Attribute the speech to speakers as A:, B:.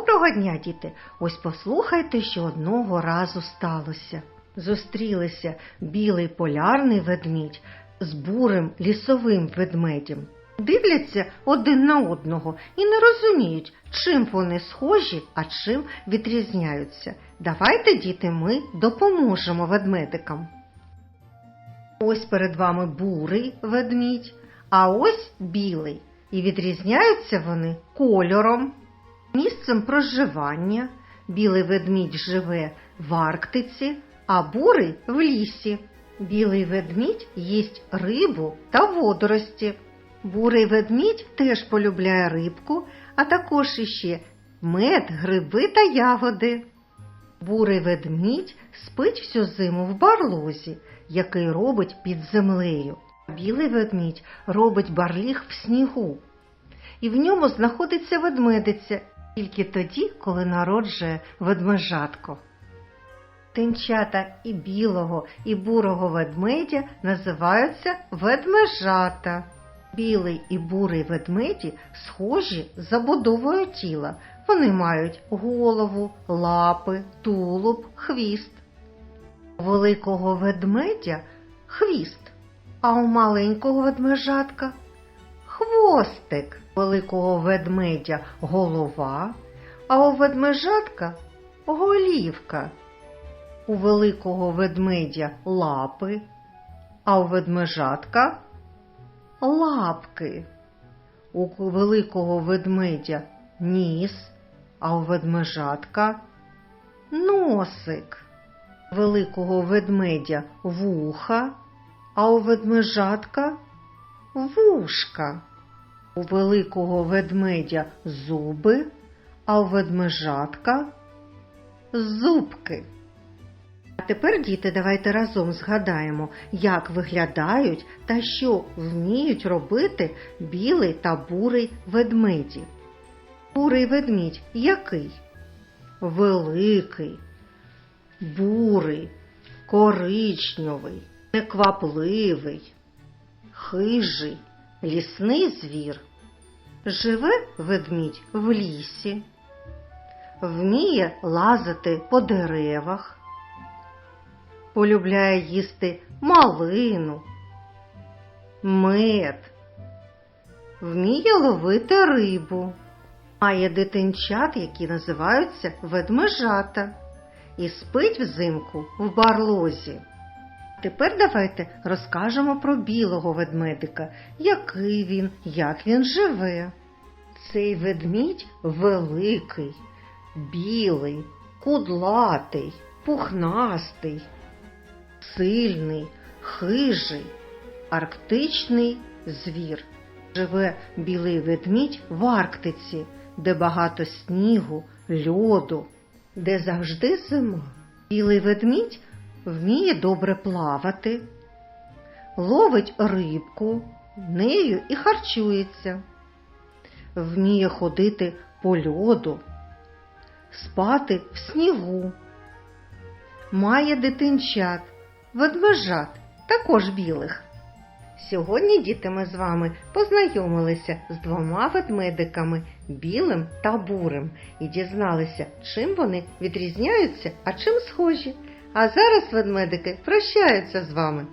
A: Доброго дня, діти! Ось послухайте, що одного разу сталося. Зустрілися білий полярний ведмідь з бурим лісовим ведмедем. Дивляться один на одного і не розуміють, чим вони схожі, а чим відрізняються. Давайте, діти, ми допоможемо ведмедикам. Ось перед вами бурий ведмідь, а ось білий. І відрізняються вони кольором, місцем проживання. Білий ведмідь живе в Арктиці, а бурий в лісі. Білий ведмідь їсть рибу та водорості. Бурий ведмідь теж полюбляє рибку, а також іще мед, гриби та ягоди. Бурий ведмідь спить всю зиму в барлозі, який робить під землею. Білий ведмідь робить барліг в снігу, і в ньому знаходиться ведмедиця тільки тоді, коли народжує ведмежатко. Тинчата і білого, і бурого ведмедя називаються ведмежата. Білий і бурий ведмеді схожі за будовою тіла. Вони мають голову, лапи, тулуб, хвіст. У великого ведмедя хвіст, а у маленького ведмежатка хвостик. Великого ведмедя голова, а у ведмежатка голівка. У великого ведмедя лапи, а у ведмежатка лапки. У великого ведмедя ніс, а у ведмежатка носик. Великого ведмедя вуха, а у ведмежатка вушка. У великого ведмедя зуби, а у ведмежатка зубки. А тепер, діти, давайте разом згадаємо, як виглядають та що вміють робити білий та бурий ведмеді. Бурий ведмідь який? Великий, бурий, коричневий, неквапливий, хижий, лісний звір. Живе ведмідь в лісі, вміє лазити по деревах. Полюбляє їсти малину, мед, вміє ловити рибу, має дитинчат, які називаються ведмежата, і спить взимку в барлозі. Тепер давайте розкажемо про білого ведмедика, який він, як він живе. Цей ведмідь великий, білий, кудлатий, пухнастий сильний, хижий, арктичний звір. Живе білий ведмідь в Арктиці, де багато снігу, льоду, де завжди зима. Білий ведмідь вміє добре плавати, ловить рибку, нею і харчується, вміє ходити по льоду, спати в снігу, має дитинчат ведмежат, також білих. Сьогодні, діти, ми з вами познайомилися з двома ведмедиками білим та бурим і дізналися, чим вони відрізняються, а чим схожі. А зараз ведмедики прощаються з вами.